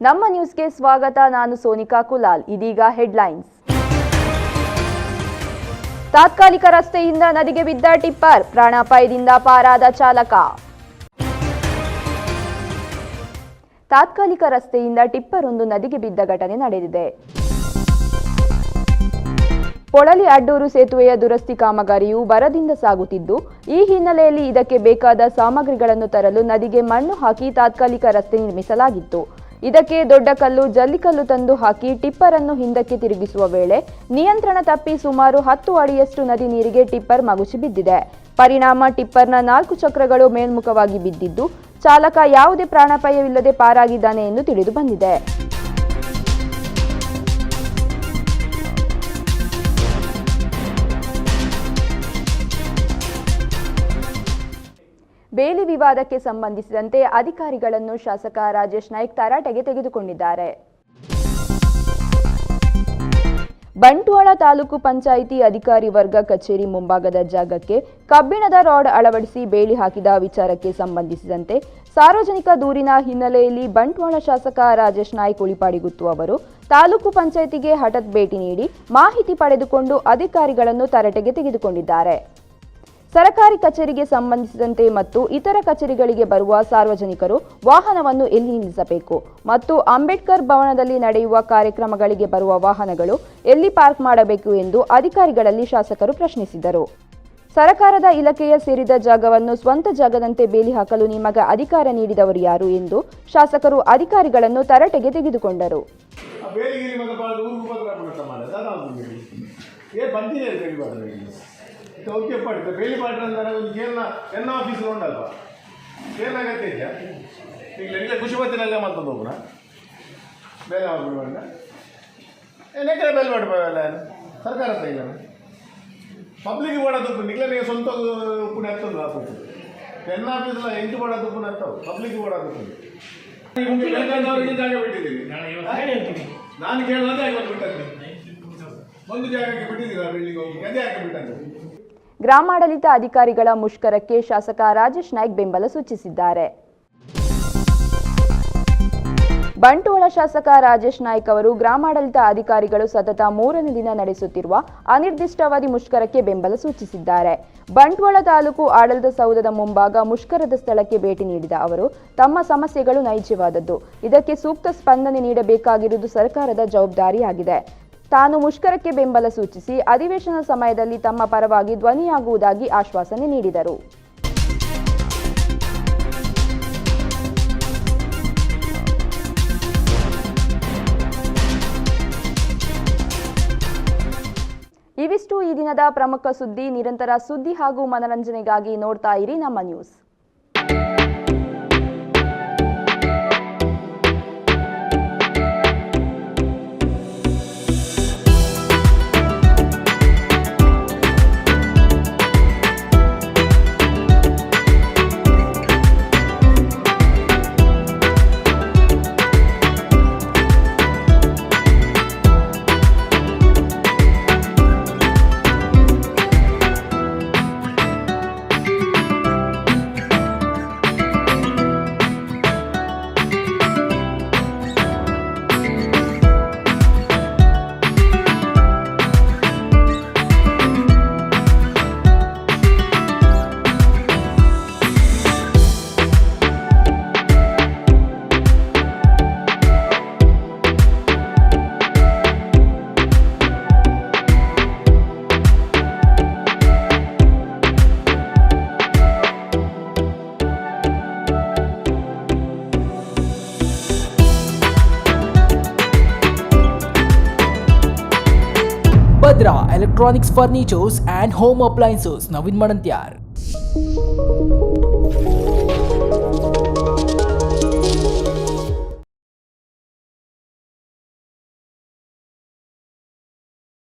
ನಮ್ಮ ನ್ಯೂಸ್ಗೆ ಸ್ವಾಗತ. ನಾನು ಸೋನಿಕಾ ಕುಲಾಲ್. ಇದೀಗ ಹೆಡ್ಲೈನ್ಸ್. ತಾತ್ಕಾಲಿಕ ರಸ್ತೆಯಿಂದ ನದಿಗೆ ಬಿದ್ದ ಟಿಪ್ಪರ್ ಪ್ರಾಣಾಪಾಯದಿಂದ ಪಾರಾದ ಚಾಲಕ. ತಾತ್ಕಾಲಿಕ ರಸ್ತೆಯಿಂದ ಟಿಪ್ಪರ್ ಒಂದು ನದಿಗೆ ಬಿದ್ದ ಘಟನೆ ನಡೆದಿದೆ. ಪೊಳಲಿ ಅಡ್ಡೂರು ಸೇತುವೆಯ ದುರಸ್ತಿ ಕಾಮಗಾರಿಯು ಬರದಿಂದ ಸಾಗುತ್ತಿದ್ದು, ಈ ಹಿನ್ನೆಲೆಯಲ್ಲಿ ಇದಕ್ಕೆ ಬೇಕಾದ ಸಾಮಗ್ರಿಗಳನ್ನು ತರಲು ನದಿಗೆ ಮಣ್ಣು ಹಾಕಿ ತಾತ್ಕಾಲಿಕ ರಸ್ತೆ ನಿರ್ಮಿಸಲಾಗಿತ್ತು. ಇದಕ್ಕೆ ದೊಡ್ಡ ಕಲ್ಲು ಜಲ್ಲಿಕಲ್ಲು ತಂದು ಹಾಕಿ ಟಿಪ್ಪರ್ ಅನ್ನು ಹಿಂದಕ್ಕೆ ತಿರುಗಿಸುವ ವೇಳೆ ನಿಯಂತ್ರಣ ತಪ್ಪಿ ಸುಮಾರು ಹತ್ತು ಅಡಿಯಷ್ಟು ನದಿ ನೀರಿಗೆ ಟಿಪ್ಪರ್ ಮಗುಚಿ ಬಿದ್ದಿದೆ. ಪರಿಣಾಮ ಟಿಪ್ಪರ್ನ ನಾಲ್ಕು ಚಕ್ರಗಳು ಮೇಲ್ಮುಖವಾಗಿ ಬಿದ್ದಿದ್ದು, ಚಾಲಕ ಯಾವುದೇ ಪ್ರಾಣಾಪಾಯವಿಲ್ಲದೆ ಪಾರಾಗಿದ್ದಾನೆ ಎಂದು ತಿಳಿದು ಬಂದಿದೆ. ಬೇಲಿ ವಿವಾದಕ್ಕೆ ಸಂಬಂಧಿಸಿದಂತೆ ಅಧಿಕಾರಿಗಳನ್ನು ಶಾಸಕ ರಾಜೇಶ್ ನಾಯ್ಕ್ ತರಾಟೆಗೆ ತೆಗೆದುಕೊಂಡಿದ್ದಾರೆ. ಬಂಟ್ವಾಳ ತಾಲೂಕು ಪಂಚಾಯಿತಿ ಅಧಿಕಾರಿ ವರ್ಗ ಕಚೇರಿ ಮುಂಭಾಗದ ಜಾಗಕ್ಕೆ ಕಬ್ಬಿಣದ ರಾಡ್ ಅಳವಡಿಸಿ ಬೇಲಿ ಹಾಕಿದ ವಿಚಾರಕ್ಕೆ ಸಂಬಂಧಿಸಿದಂತೆ ಸಾರ್ವಜನಿಕ ದೂರಿನ ಹಿನ್ನೆಲೆಯಲ್ಲಿ ಬಂಟ್ವಾಳ ಶಾಸಕ ರಾಜೇಶ್ ನಾಯ್ಕ್ ಉಳಿಪಾಡಿಗುತ್ತು ಅವರು ತಾಲೂಕು ಪಂಚಾಯಿತಿಗೆ ಹಠಾತ್ ಭೇಟಿ ನೀಡಿ ಮಾಹಿತಿ ಪಡೆದುಕೊಂಡು ಅಧಿಕಾರಿಗಳನ್ನು ತರಾಟೆಗೆ ತೆಗೆದುಕೊಂಡಿದ್ದಾರೆ. ಸರಕಾರಿ ಕಚೇರಿಗೆ ಸಂಬಂಧಿಸಿದಂತೆ ಮತ್ತು ಇತರ ಕಚೇರಿಗಳಿಗೆ ಬರುವ ಸಾರ್ವಜನಿಕರು ವಾಹನವನ್ನು ಎಲ್ಲಿ ನಿಲ್ಲಿಸಬೇಕು ಮತ್ತು ಅಂಬೇಡ್ಕರ್ ಭವನದಲ್ಲಿ ನಡೆಯುವ ಕಾರ್ಯಕ್ರಮಗಳಿಗೆ ಬರುವ ವಾಹನಗಳು ಎಲ್ಲಿ ಪಾರ್ಕ್ ಮಾಡಬೇಕು ಎಂದು ಅಧಿಕಾರಿಗಳಲ್ಲಿ ಶಾಸಕರು ಪ್ರಶ್ನಿಸಿದರು. ಸರಕಾರದ ಇಲಾಖೆಯ ಸೇರಿದ ಜಾಗವನ್ನು ಸ್ವಂತ ಜಾಗದಂತೆ ಬೇಲಿ ಹಾಕಲು ನಿಮಗೆ ಅಧಿಕಾರ ನೀಡಿದವರು ಯಾರು ಎಂದು ಶಾಸಕರು ಅಧಿಕಾರಿಗಳನ್ನು ತರಾಟೆಗೆ ತೆಗೆದುಕೊಂಡರು. ಅದಾದ ಬೇಲಿ ಬೇಲಿ ಬೇಲಿ ಬಾಡ್ರೆ ಅಂದ್ರೆ ಒಂದು ಕೇರಳ ಎನ್ನ ಆಫೀಸ್ ಉಂಡಲ್ವ ಅಗತ್ಯ ಇದೆಯಾ? ಈಗ ನಿಮಗೆ ಖುಷಿ ಬರ್ತೀನಲ್ಲ ಮತ್ತೊಂದು ಹೋಗೋಣ. ಬೇರೆ ಮಾಡ್ಬಿಡುವ ಏನಕ್ಕೆ ಬೇಲೆ ಮಾಡ್ಬೋದಲ್ಲ ಸರ್ಕಾರ ಇಲ್ಲ. ಪಬ್ಲಿಕ್ ಮಾಡೋದು ನಿಗ್ಲ ನೀವು ಸ್ವಂತ ಉಪ್ಪು ಆಫೀಸ್ ಎನ್ ಆಫೀಸಲ್ಲ ಎಂಟು ಮಾಡೋದು ಉಪ್ಪು ಎತ್ತವು ಪಬ್ಲಿಕ್ ಮಾಡೋದು ಜಾಗ ನಾನು ಕೇಳೋದೇ ಆಗಿ ಬಿಟ್ಟದ್ದು. ಒಂದು ಜಾಗಕ್ಕೆ ಬಿಟ್ಟಿದ್ದೀರಾ ಬಿಲ್ಡಿಂಗ್ ಹೋಗಿ? ಅದೇ ಹಾಕಿ ಬಿಟ್ಟದ್ದು. ಗ್ರಾಮಾಡಳಿತ ಅಧಿಕಾರಿಗಳ ಮುಷ್ಕರಕ್ಕೆ ಶಾಸಕ ರಾಜೇಶ್ ನಾಯ್ಕ್ ಬೆಂಬಲ ಸೂಚಿಸಿದ್ದಾರೆ. ಬಂಟ್ವಾಳ ಶಾಸಕ ರಾಜೇಶ್ ನಾಯ್ಕ್ ಅವರು ಗ್ರಾಮಾಡಳಿತ ಅಧಿಕಾರಿಗಳು ಸತತ ಮೂರನೇ ದಿನ ನಡೆಸುತ್ತಿರುವ ಅನಿರ್ದಿಷ್ಟಾವಧಿ ಮುಷ್ಕರಕ್ಕೆ ಬೆಂಬಲ ಸೂಚಿಸಿದ್ದಾರೆ. ಬಂಟ್ವಾಳ ತಾಲೂಕು ಆಡಳಿತ ಸೌಧದ ಮುಂಭಾಗ ಮುಷ್ಕರದ ಸ್ಥಳಕ್ಕೆ ಭೇಟಿ ನೀಡಿದ ಅವರು, ತಮ್ಮ ಸಮಸ್ಯೆಗಳು ನೈಜವಾದದ್ದು. ಇದಕ್ಕೆ ಸೂಕ್ತ ಸ್ಪಂದನೆ ನೀಡಬೇಕಾಗಿರುವುದು ಸರ್ಕಾರದ ಜವಾಬ್ದಾರಿಯಾಗಿದೆ. ತಾನು ಮುಷ್ಕರಕ್ಕೆ ಬೆಂಬಲ ಸೂಚಿಸಿ ಅಧಿವೇಶನ ಸಮಯದಲ್ಲಿ ತಮ್ಮ ಪರವಾಗಿ ಧ್ವನಿಯಾಗುವುದಾಗಿ ಆಶ್ವಾಸನೆ ನೀಡಿದರು. ಇವಿಷ್ಟು ಈ ದಿನದ ಪ್ರಮುಖ ಸುದ್ದಿ. ನಿರಂತರ ಸುದ್ದಿ ಹಾಗೂ ಮನರಂಜನೆಗಾಗಿ ನೋಡ್ತಾ ಇರಿ ನಮ್ಮ news. Bhadra electronics furnitures and home appliances Naveen મળન